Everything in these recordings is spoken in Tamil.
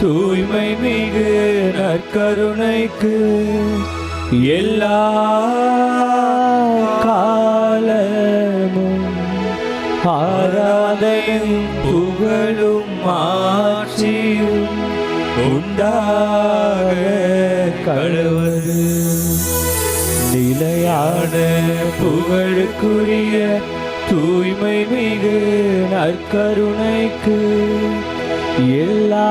தூய்மை மிகு நற்கருணைக்கு எல்லா காலமும் ஆராதையும் புகழும் மாற்றியும் உண்டாக கழுவது. நிலையான புகழுக்குரிய தூய்மை மிகு நற்கருணைக்கு எல்லா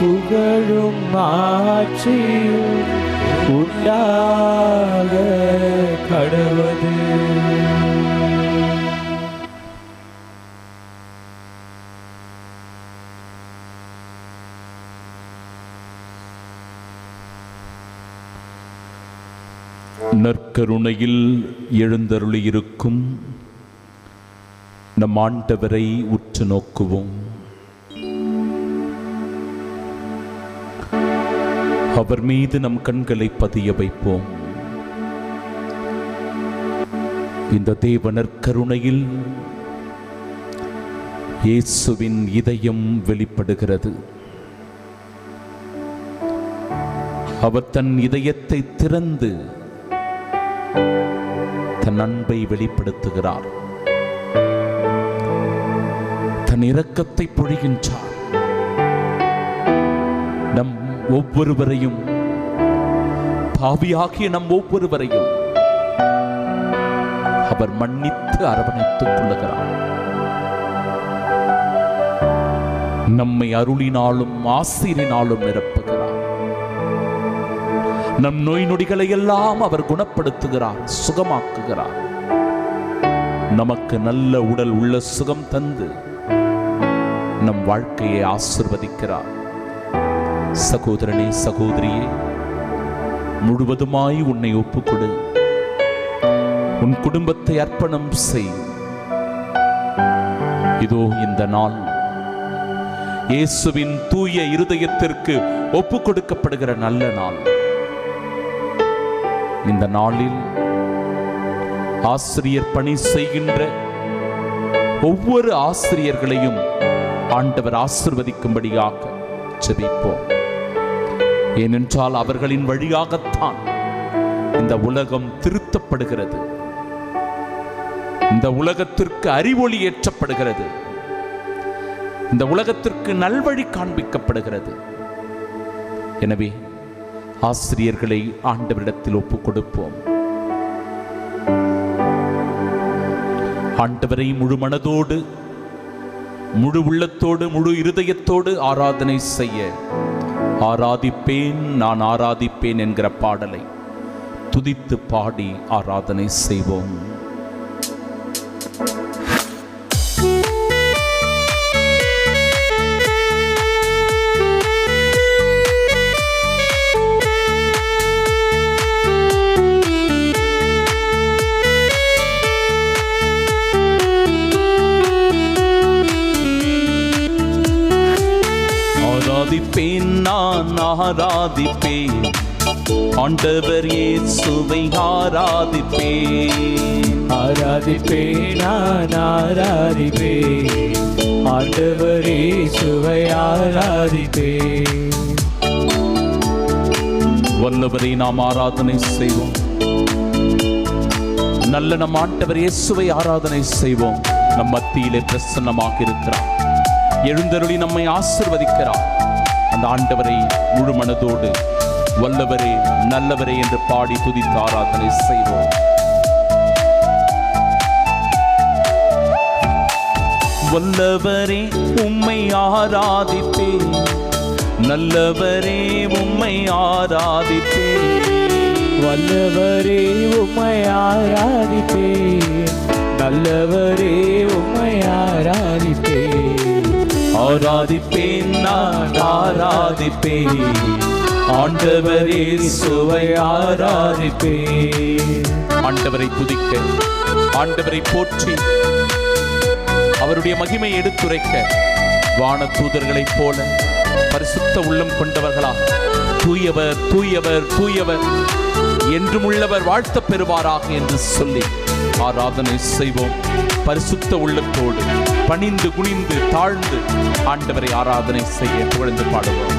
புகழும் ஆட்சியும் உண்டாக கடவது நற்கருணையில் எழுந்தருளியிருக்கும் நம் ஆண்டவரை உற்று நோக்குவோம். அவர் மீது நம் கண்களை பதிய வைப்போம். இந்த தேவனர் கருணையில் இயேசுவின் இதயம் வெளிப்படுகிறது. அவர் தன் இதயத்தை திறந்து தன் அன்பை வெளிப்படுத்துகிறார். தன் இரக்கத்தை பொழிகின்றார். ஒவ்வொருவரையும். பாவியாகிய நம் ஒவ்வொருவரையும். அவர் மன்னித்து அரவணைத்துக் கொள்ளுகிறார். நம்மை அருளினாலும் ஆசிரினாலும் நிரப்புகிறார். நம் நோய் நொடிகளை எல்லாம் அவர் குணப்படுத்துகிறார் சுகமாக்குகிறார். நமக்கு நல்ல உடல் உள்ள சுகம் தந்து நம் வாழ்க்கையை ஆசிர்வதிக்கிறார். சகோதரனே சகோதரியே முழுவதுமாய் உன்னை ஒப்புக்கொடு. உன் குடும்பத்தை அர்ப்பணம் செய். இதோ இந்த நாள். இயேசுவின் தூய இருதயத்திற்கு ஒப்புக் கொடுக்கப்படுகிற நல்ல நாள். இந்த நாளில் ஆசிரியர் பணி செய்கின்ற ஒவ்வொரு ஆசிரியர்களையும் ஆண்டவர் ஆசிர்வதிக்கும்படியாக ஜெபிப்போம். ஏனென்றால் அவர்களின் வழியாகத்தான் இந்த உலகம் திருத்தப்படுகிறது. இந்த உலகத்திற்கு அறிவொளி ஏற்றப்படுகிறது. இந்த உலகத்திற்கு நல்வழி காண்பிக்கப்படுகிறது. எனவே ஆசிரியர்களை ஆண்டவரிடத்தில் ஒப்புக் கொடுப்போம் ஆண்டவரை முழு மனதோடு முழு உள்ளத்தோடு முழு இருதயத்தோடு ஆராதனை செய்ய. ஆராதிப்பேன் நான் ஆராதிப்பேன் என்கிற பாடலை துதித்து பாடி ஆராதனை செய்வோம். ஆராதிப்பேன் நான் ஆராதிப்பேன். ஆண்டவர் இயேசுவை ஆராதிப்பேன். ஆராதிப்பேன் நான் ஆராதிப்பேன். ஆண்டவரே சுவை ஆராதிப்பேன். வல்லவரை நாம் ஆராதனை செய்வோம். நல்ல நம் ஆண்டவர் இயேசுவை ஆராதனை செய்வோம். நம் மத்தியிலே பிரசன்னமாக இருக்கிறார் எழுந்தருளி நம்மை ஆசிர்வதிக்கிறார். அந்த ஆண்டவரை முழு மனதோடு வல்லவரே நல்லவரே என்று பாடி துதித்து ஆராதனை செய்வோம். வல்லவரே உம்மை ஆராதிப்பேன். நல்லவரே உம்மை ஆராதிப்பேன். வல்லவரே உம்மை ஆராதிப்பேன். நல்லவரே உம்மை ஆராதிப்பேன். ஆராதிப்பேன் நான் ஆராதிப்பேன். ஆண்டவரே சுவை ஆராதிப்பேன். ஆண்டவரை புதிக்க ஆண்டவரை போற்றி அவருடைய மகிமை எடுத்துரைக்க வான தூதர்களைப் போல பரிசுத்த உள்ளம் கொண்டவர்களா தூயவர் தூயவர் தூயவர் என்றும் உள்ளவர் வாழ்த்த பெறுவாராக என்று சொல்லி ஆராதனை செய்வோம். பரிசுத்த உள்ளத்தோடு பணிந்து குனிந்து தாழ்ந்து ஆண்டவரை ஆராதனை செய்ய புகழ்ந்து பாடுவோம்.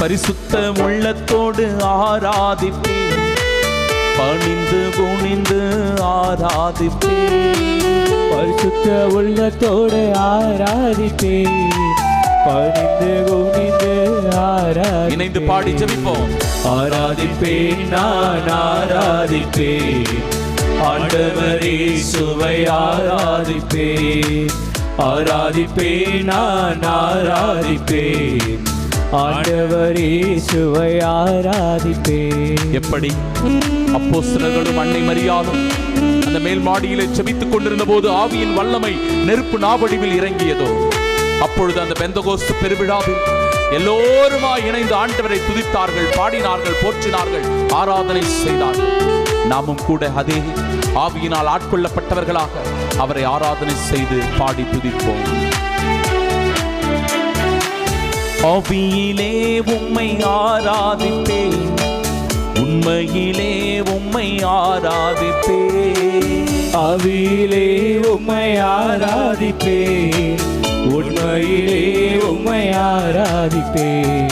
பரிசுத்த உள்ளத்தோடு ஆராதிப்பேன் பணிந்து குனிந்து ஆராதிப்பேன் பரிசுத்த உள்ளத்தோடு ஆராதிப்பேன் பணிந்து குனிந்து ஆராதி இணைந்து பாடி ஜெபிப்போம். ஆராதிப்பேன் நான் ஆராதிப்பேன். ஆண்டவரே சுவை ஆராதிப்பேன். ஆராதிப்பேன் நான் ஆராதிப்பேன். ஆண்டவரே சுவை ஆராதிப்பேன். எப்படி? அப்போஸ்தலர்களும் அன்னை மரியாதும் அந்த மேல் மாடியிலே செபித்துக் கொண்டிருந்த போது ஆவியின் வல்லமை நெருப்பு நாவடிவில் இறங்கியதோ? அப்பொழுது அந்த பெந்தகோஸ்து பெருவிழாவில் எல்லோருமாய் இணைந்து ஆண்டவரை துதித்தார்கள் பாடினார்கள் போற்றினார்கள் ஆராதனை செய்தார்கள். நாமும் கூட அதே ஆவியினால் ஆட்கொள்ளப்பட்டவர்களாக அவரை ஆராதனை செய்து பாடி துதிப்போம். ஆவியிலே உம்மை ஆராதிப்பேன். உண்மையிலே உம்மை ஆராதிப்பேன். ஆவியிலே உம்மை ஆராதிப்பேன். உண்மையிலே உம்மை ஆராதிப்பேன்.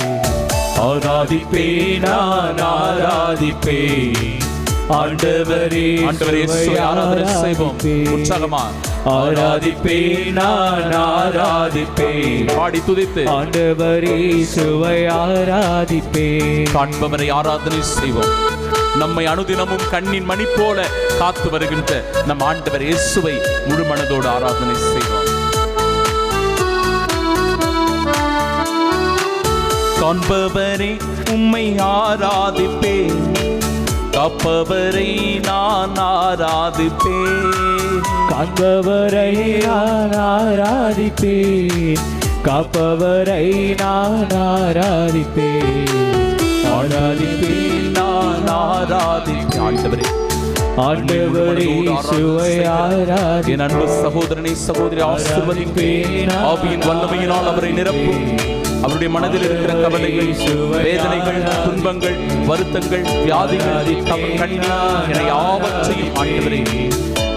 ஆராதிப்பேன் நான் ஆராதிப்பேன். ஆண்டவரே ஆண்டவரே செய்வோம். உற்சாகமா ஆராதிப்பேன் நான் ஆராதிப்பேன். பாடி துதித்து. ஆண்டவரே சுவை ஆராதிப்பேன். காண்பவரை ஆராதனை செய்வோம். நம்மை அனுதினமும் கண்ணின் மணி போல காத்து வருகின்ற நம் ஆண்டவர் இயேசுவை முழு மனதோடு ஆராதனை செய்வோம். காண்பவரே உம்மை ஆராதிப்பேன். காப்பவரை நான் ஆராதிப்பேன். காண்பவரை நான் ஆராதிப்பேன். காப்பவரை நான் ஆராதிப்பேன். ஆராதிப்பேன் நான் ஆராதிப்பேன். ஆண்டவரே ஆண்டவரே என் அன்பு சகோதரனை சகோதரி ஆசிர்வதிப்பேன். ஆவியின் வல்லமையினால் அவரை நிரப்பும். அவருடைய மனதில் இருக்கிற கவலைகள் வேதனைகள் துன்பங்கள் வருத்தங்கள் வியாதிகள் தம் கண்ணீர் என யாவற்றையும் ஆண்டவரே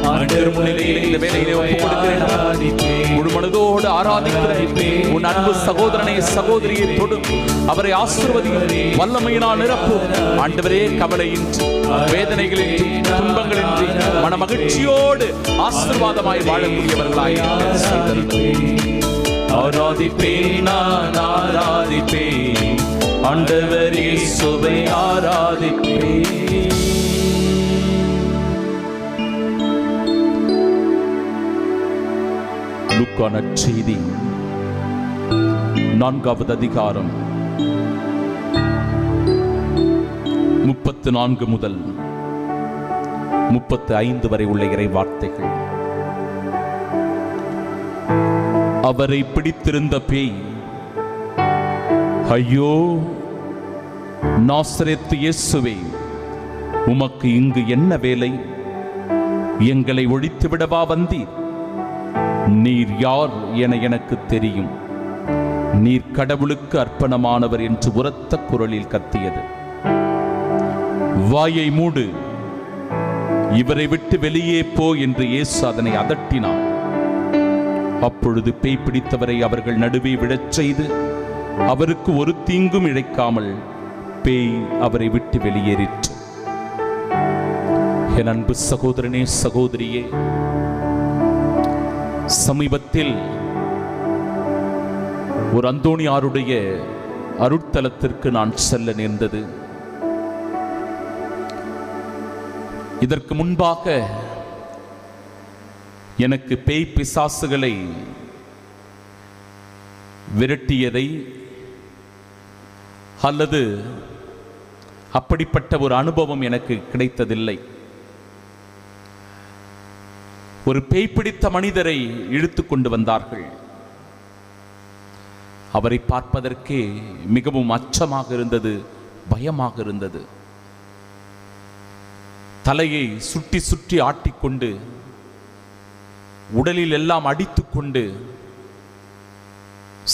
ஆண்டவர் ஆராதிக்கிறேன். உன் அன்பு சகோதரனை சகோதரியை தொடும் அவரை ஆசிர்வதியும் வல்லமையினால் நிரப்பும் ஆண்டவரே கவலையின்றி வேதனைகளின்றி துன்பங்களின்றி மன மகிழ்ச்சியோடு ஆசீர்வாதமாய் வாழக்கூடியவர்களாய். ஆராதிப்பேன் நான்? ஆராதிப்பேன். ஆண்டவரே சுவை ஆராதிப்பேன். லுக்கான செய்தி நான்காவது அதிகாரம். முப்பத்து நான்கு முதல் முப்பத்து ஐந்து வரை உள்ள இறை வார்த்தைகள். அவரை பிடித்திருந்த பேய் ஐயோ நாசரேத்து இயேசுவே உமக்கு இங்கு என்ன வேலை? எங்களை ஒழித்து விடவா வந்தீர்? நீர் யார் என எனக்கு தெரியும். நீர் கடவுளுக்கு அர்ப்பணமானவர் என்று உரத்த குரலில் கத்தியது. வாயை மூடு. இவரை விட்டு வெளியே போ என்று இயேசு அதனை அதட்டினார். அப்பொழுது பேய் பிடித்தவரை அவர்கள் நடுவே விழச் செய்து அவருக்கு ஒரு தீங்கும் இழைக்காமல் பேய் அவரை விட்டு வெளியேறிற்று. என் அன்பு சகோதரனே சகோதரியே சமீபத்தில் ஒரு அந்தோணியாருடைய அருட்தலத்திற்கு நான் செல்ல நேர்ந்தது. இதற்கு முன்பாக எனக்கு பேய் பிசாசுகளை விரட்டியதை அல்லது அப்படிப்பட்ட ஒரு அனுபவம் எனக்கு கிடைத்ததில்லை. ஒரு பேய் பிடித்த மனிதரை இழுத்து கொண்டு வந்தார்கள். அவரை பார்ப்பதற்கே மிகவும் அச்சமாக இருந்தது பயமாக இருந்தது. தலையை சுற்றி சுற்றி ஆட்டிக்கொண்டு உடலில் எல்லாம் அடித்துக்கொண்டு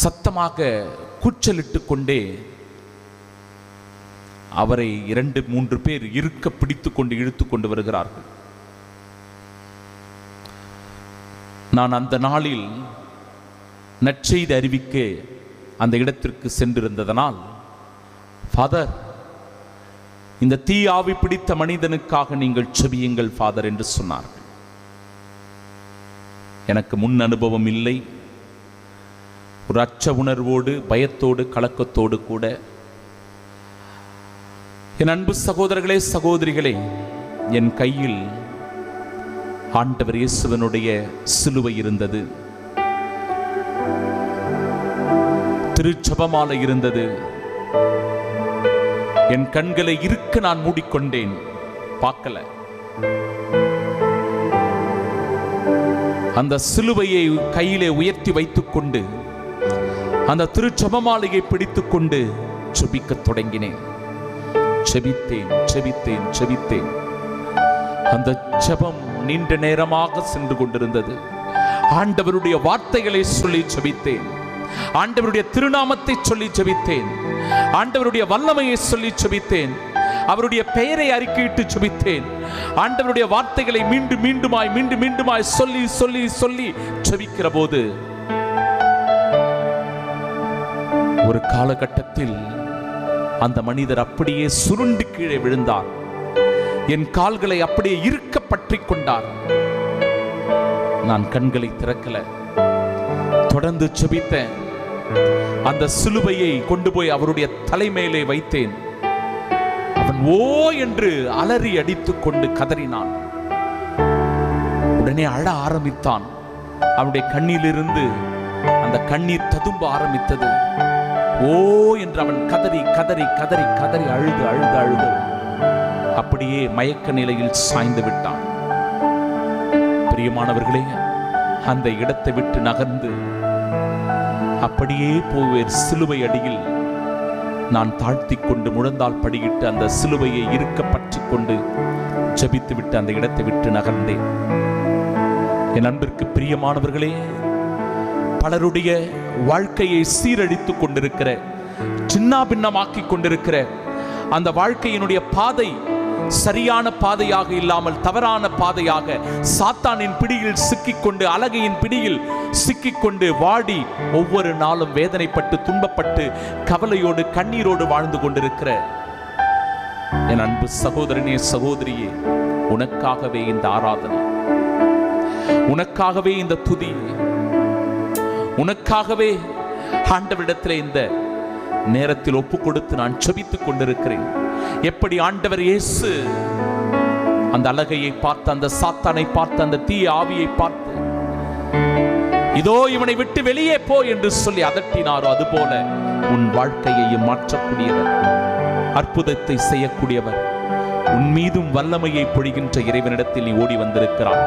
சத்தமாக கூச்சலிட்டு கொண்டே அவரை இரண்டு மூன்று பேர் இருக்க பிடித்து கொண்டு இழுத்து கொண்டு வருகிறார்கள். நான் அந்த நாளில் நற்செய்தி அறிவிக்க அந்த இடத்திற்கு சென்றிருந்ததனால் ஃபாதர் இந்த தீ ஆவி பிடித்த மனிதனுக்காக நீங்கள் செபியுங்கள் ஃபாதர் என்று சொன்னார்கள். எனக்கு முன் அனுபவம் இல்லை. ஒரு அச்ச உணர்வோடு பயத்தோடு கலக்கத்தோடு கூட என் அன்பு சகோதரர்களே சகோதரிகளே என் கையில் ஆண்டவர் இயேசுவனுடைய சிலுவை இருந்தது. திருச்சபமாலை இருந்தது. என் கண்களை இருக்க நான் மூடிக்கொண்டேன். பார்க்கல. அந்த சிலுவையை கையிலே உயர்த்தி வைத்துக்கொண்டு அந்த திருச்சபமாலையை பிடித்துக்கொண்டு சுபிக்கத் தொடங்கினேன். செபித்தேன் செபித்தேன் செபித்தேன். அந்த ஜெபம் நீண்ட நேரமாக சென்று கொண்டிருந்தது. ஆண்டவருடைய வார்த்தைகளை சொல்லி செபித்தேன். ஆண்டவருடைய திருநாமத்தை சொல்லி செபித்தேன். ஆண்டவருடைய வல்லமையை சொல்லி செபித்தேன். அவருடைய பெயரை அறிக்கையிட்டு செபித்தேன். ஆண்டவருடைய வார்த்தைகளை மீண்டும் மீண்டுமாய் மீண்டும் மீண்டுமாய் சொல்லி சொல்லி சொல்லி செபிக்கிற போது ஒரு காலகட்டத்தில் அந்த மனிதர் அப்படியே சுருண்டு கீழே விழுந்தார். என் கால்களை அப்படியே இருக்க பற்றி கொண்டார். நான் கண்களை திறக்கல. தொடர்ந்து செபித்தேன். அந்த சிலுவையை கொண்டு போய் அவருடைய தலைமையிலே வைத்தேன். அவன் ஓ என்று அலறி அடித்துக் கொண்டு கதறினான். உடனே அழ ஆரம்பித்தான். அவனுடைய கண்ணிலிருந்து அந்த கண்ணீர் ததும்ப ஆரம்பித்தது. ஓ என்று அவன் கதறி கதறி கதறி கதறி அழுது அழுது அழுது. அப்படியே மயக்க நிலையில் சாய்ந்து விட்டான். பிரியமானவர்களே அந்த இடத்தை விட்டு நகர்ந்து அப்படியே போவேர் சிலுவை அடியில். நான் தாழ்த்தி கொண்டு முழந்தால் படியிட்டு அந்த சிலுவையை இருக்க பற்றி கொண்டு ஜபித்து விட்டு அந்த இடத்தை விட்டு நகர்ந்தேன். என் அன்பிற்கு பிரியமானவர்களே பலருடைய வாழ்க்கையை சீரழித்துக் கொண்டிருக்கிற சின்னாபின்னமாக்கி கொண்டிருக்கிற அந்த வாழ்க்கையினுடைய பாதை சரியான பாதையாக இல்லாமல் தவறான பாதையாக சாத்தானின் பிடியில் சிக்கிக்கொண்டு அழகையின் பிடியில் சிக்கிக்கொண்டு வாடி ஒவ்வொரு நாளும் வேதனைப்பட்டு துன்பப்பட்டு கவலையோடு கண்ணீரோடு வாழ்ந்து கொண்டிருக்கிற என் அன்பு சகோதரனே சகோதரியே உனக்காகவே இந்த ஆராதனை உனக்காகவே இந்த துதி உனக்காகவே ஆண்டவரிடத்தில் இந்த நேரத்தில் ஒப்பு கொடுத்து நான் செபித்துக் கொண்டிருக்கிறேன். எப்படி ஆண்டவர் இயேசு அந்த அழகையை பார்த்து அந்த சாத்தானை பார்த்து அந்த தீய ஆவியை பார்த்து இதோ இவனை விட்டு வெளியே போ என்று சொல்லி அதட்டினாரோ அதுபோல உன் வாழ்க்கையையும் மாற்றக்கூடியவர் அற்புதத்தை செய்யக்கூடியவர். உன் மீதும் வல்லமையை பொழிகின்ற இறைவனிடத்தில் நீ ஓடி வந்திருக்கிறாய்.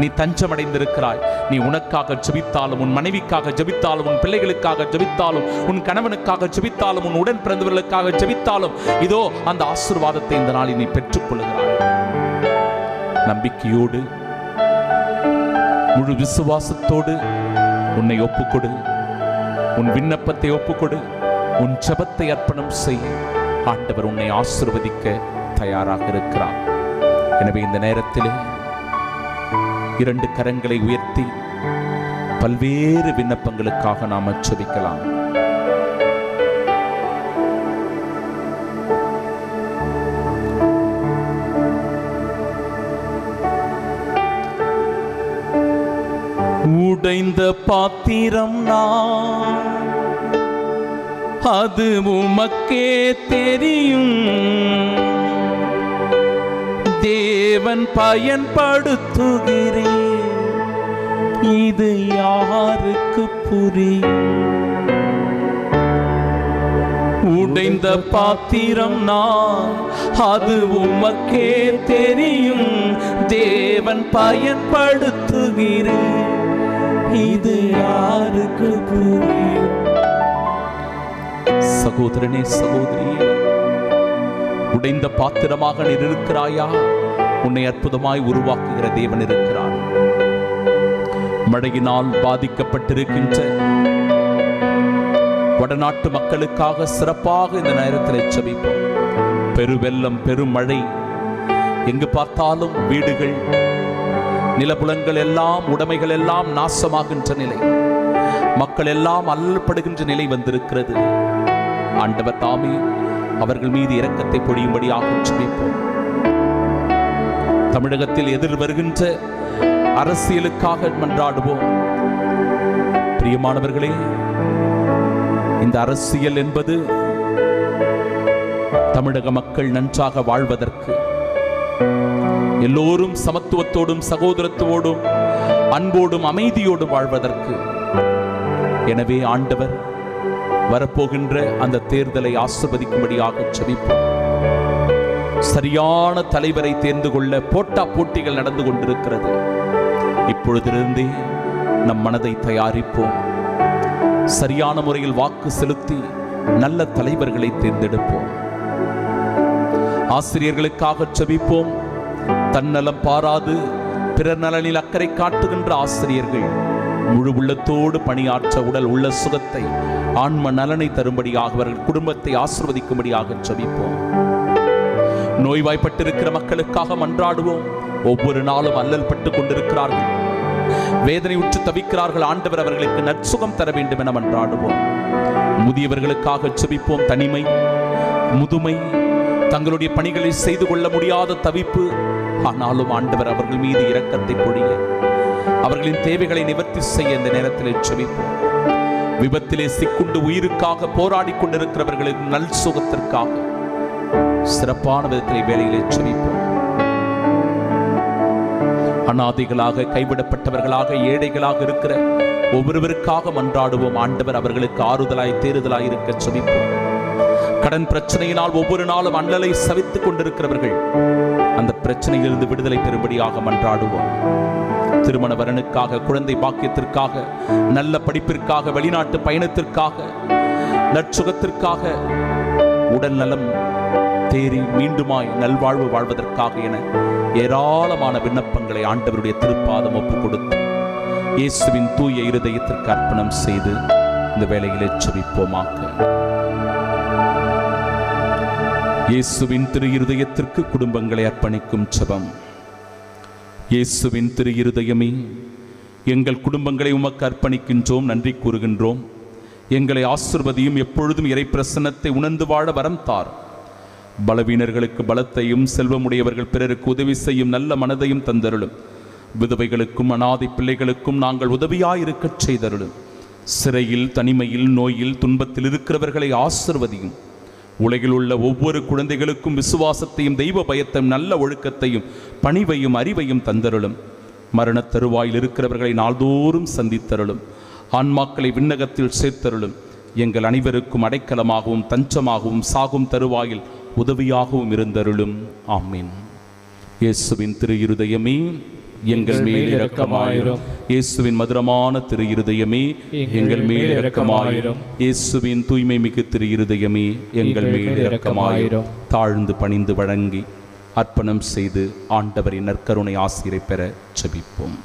நீ தஞ்சமடைந்திருக்கிறாய். நீ உனக்காக ஜெபித்தாலும் உன் மனைவிக்காக ஜெபித்தாலும் உன் பிள்ளைகளுக்காக ஜெபித்தாலும் உன் கணவனுக்காக ஜெபித்தாலும் உன் உடன் பிறந்தவர்களுக்காக ஜெபித்தாலும் இதோ அந்த ஆசிர்வாதத்தை இந்த நாளில் நீ பெற்றுக்கொள்கிறாய் நம்பிக்கையோடு முழு விசுவாசத்தோடு உன்னை ஒப்புக்கொடு. உன் விண்ணப்பத்தை ஒப்புக்கொடு. உன் ஜெபத்தை அர்ப்பணம் செய். ஆண்டவர் உன்னை ஆசிர்வதிக்க தயாராக இருக்கிறார் எனவே இந்த நேரத்திலே இரண்டு கரங்களை உயர்த்தி பல்வேறு விண்ணப்பங்களுக்காக நாம் செபிக்கலாம் உடைந்த பாத்திரம் நான் அது உமக்கே தெரியும். தேவன் பயன்படுத்துகிறேன் இது யாருக்கு புரியும்? உடைந்த பாத்திரம் நான் அது உமக்கே தெரியும். தேவன் பயன்படுத்துகிறேன் இது யாருக்கு புரியும்? சகோதரனே சகோதரியே உடைந்த பாத்திரமாக நீர் இருக்கிறாயா? உன்னை அற்புதமாய் உருவாக்குகிற தேவன் இருக்கிறார். மழையினால் பாதிக்கப்பட்டிருக்கின்ற வடநாட்டு மக்களுக்காக சிறப்பாக இந்த நேரத்தில் எச்சரிப்போம் பெருவெல்லம் பெருமழை எங்கு பார்த்தாலும் வீடுகள் நிலபுலங்கள் எல்லாம் உடைமைகள் எல்லாம் நாசமாகின்ற நிலை. மக்கள் எல்லாம் அல்லப்படுகின்ற நிலை வந்திருக்கிறது. ஆண்டவர் தாமே அவர்கள் மீது இரக்கத்தை பொழியும்படியாக ஜெபிப்போம். தமிழகத்தில் எதிர் வருகின்ற அரசியலுக்காக மன்றாடுவோம். பிரியமானவர்களே இந்த அரசியல் என்பது தமிழக மக்கள் நன்றாக வாழ்வதற்கு எல்லோரும் சமத்துவத்தோடும் சகோதரத்தோடும் அன்போடும் அமைதியோடும் வாழ்வதற்கு. எனவே ஆண்டவர் வரப்போகின்ற அந்த தேர்தலை ஆசிர்வதிக்கும்படியாக செபிப்போம். சரியான தலைவரை தேர்ந்து கொள்ள போட்டா போட்டிகள் நடந்து கொண்டிருக்கிறது. இப்பொழுதிலிருந்தே நம் மனதை தயாரிப்போம். சரியான முறையில் வாக்கு செலுத்தி நல்ல தலைவர்களை தேர்ந்தெடுப்போம். ஆசிரியர்களுக்காக செபிப்போம். தன்னலம் பாராது பிறர் நலனில் அக்கறை காட்டுகின்ற ஆசிரியர்கள். முழு உள்ளத்தோடு பணியாற்ற உடல் உள்ள சுகத்தை ஆன்ம நலனை தரும்படியாக அவர்கள் குடும்பத்தை ஆசிர்வதிக்கும்படியாக செபிப்போம். நோய்வாய்ப்பட்டிருக்கிற மக்களுக்காக மன்றாடுவோம். ஒவ்வொரு நாளும் அல்லல் பட்டு கொண்டிருக்கிறார்கள். வேதனை உற்று தவிக்கிறார்கள். ஆண்டவர் அவர்களுக்கு நற்சுகம் தர வேண்டும் என மன்றாடுவோம். முதியவர்களுக்காக செபிப்போம் தனிமை முதுமை தங்களுடைய பணிகளை செய்து கொள்ள முடியாத தவிப்பு. ஆனாலும் ஆண்டவர் அவர்கள் மீது இரக்கத்தை பொழிய அவர்களின் தேவைகளை நிவர்த்தி செய்ய இந்த நேரத்தில் செபிப்போம் விபத்திலே சிக்குண்டு உயிருக்காக போராடி கொண்டிருக்கிறவர்களின் நல் சுகத்திற்காக சிறப்பான விதத்தில் வேலையிலே செபிப்போம் அனாதைகளாக கைவிடப்பட்டவர்களாக ஏழைகளாக இருக்கிற ஒவ்வொருவருக்காக மன்றாடுவோம். ஆண்டவர் அவர்களுக்கு ஆறுதலாய் தேறுதலாய் இருக்க செபிப்போம் கடன் பிரச்சனையினால் ஒவ்வொரு நாளும் அண்ணலை சவித்துக் கொண்டிருக்கிறவர்கள் அந்த பிரச்சனையிலிருந்து விடுதலை பெறும்படியாக மன்றாடுவோம். திருமண வரனுக்காக குழந்தை பாக்கியத்திற்காக நல்ல படிப்பிற்காக வெளிநாட்டு பயணத்திற்காக நற்சுகத்திற்காக உடல் நலம் தேறி மீண்டுமாய் நல்வாழ்வு வாழ்வதற்காக என ஏராளமான விண்ணப்பங்களை ஆண்டவருடைய திருப்பாதம் ஒப்புக் கொடுத்து இயேசுவின் தூய இருதயத்திற்கு அர்ப்பணம் செய்து இந்த வேலையில் எச்சரிப்போமாக்க இயேசுவின் திரு இருதயத்திற்கு குடும்பங்களை அர்ப்பணிக்கும் சபம் இயேசுவின் திரு இருதயமே எங்கள் குடும்பங்களை உமக்கு அர்ப்பணிக்கின்றோம் நன்றி கூறுகின்றோம். எங்களை ஆசிர்வதியும் எப்பொழுதும் இறை பிரசன்னத்தை உணர்ந்து வாழ வரம் தார் பலவீனர்களுக்கு பலத்தையும் செல்வமுடையவர்கள் பிறருக்கு உதவி செய்யும் நல்ல மனதையும் தந்தருளும். விதவைகளுக்கும் அனாதை பிள்ளைகளுக்கும் நாங்கள் உதவியாயிருக்கச் செய்தருளும். சிறையில் தனிமையில் நோயில் துன்பத்தில் இருக்கிறவர்களை ஆசிர்வதியும். உலகில் உள்ள ஒவ்வொரு குழந்தைகளுக்கும் விசுவாசத்தையும் தெய்வ பயத்தையும் நல்ல ஒழுக்கத்தையும் பணிவையும் அறிவையும் தந்தருளும். மரணத் தருவாயில் இருக்கிறவர்களை நாள்தோறும் சந்தித்தருளும். ஆன்மாக்களை விண்ணகத்தில் சேர்த்தருளும். எங்கள் அனைவருக்கும் அடைக்கலமாகவும் தஞ்சமாகவும் சாகும் தருவாயில் உதவியாகவும் இருந்தருளும். ஆமீன். இயேசுவின் திரு இருதயமே எங்கள் மேல் இரக்கமாயிரும். இயேசுவின் மதுரமான திரு இருதயமே எங்கள் மேல் இரக்கமாயிரும். இயேசுவின் தூய்மை மிகு திரு இருதயமே எங்கள் மேல் இரக்கமாயிரும். தாழ்ந்து பணிந்து வழங்கி அர்ப்பணம் செய்து ஆண்டவரின் நற்கருணை ஆசிரியரை பெற ஜெபிப்போம்.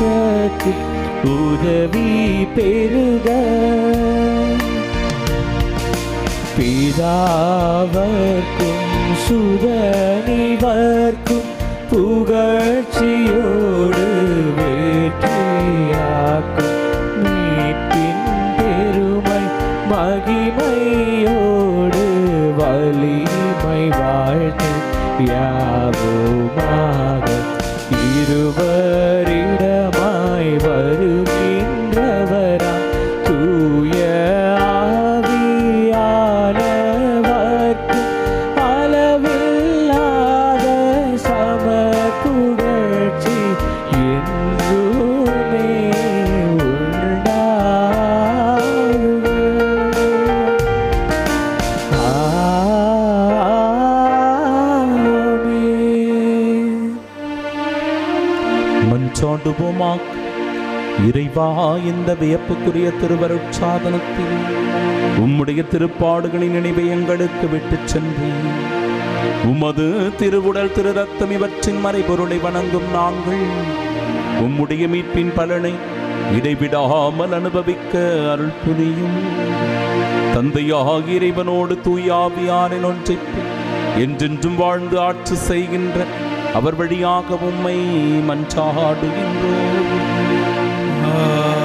விசுவாசத்தில் உதவி பெருக பிதாவர்க்கும் சுதனிவர்க்கும் புகழ்ச்சியோடு வெற்றியாக்கும் மீட்பின் பெருமை மகிமையோடு வலிமை வாழ்த்து யாவுமாக இருவர் இறைவா இந்த வியப்புக்குரிய திருவருட்சாதனத்தில் உம்முடைய திருப்பாடுகளின் நினைவை எங்களுக்கு விட்டுச் சென்றேன் உமது திருவுடல் திரு ரத்தம் இவற்றின் மறைபொருளை வணங்கும் நாங்கள் உம்முடைய மீட்பின் பலனை இடைவிடாமல் அனுபவிக்க அருள் புரியும். தந்தையாக இறைவனோடு தூயாவியாரின் ஒன்றிப்பு என்றென்றும் வாழ்ந்து ஆட்சி செய்கின்ற அவர் வழியாக உம்மை மன்றாடுகின்றோம். நிலையான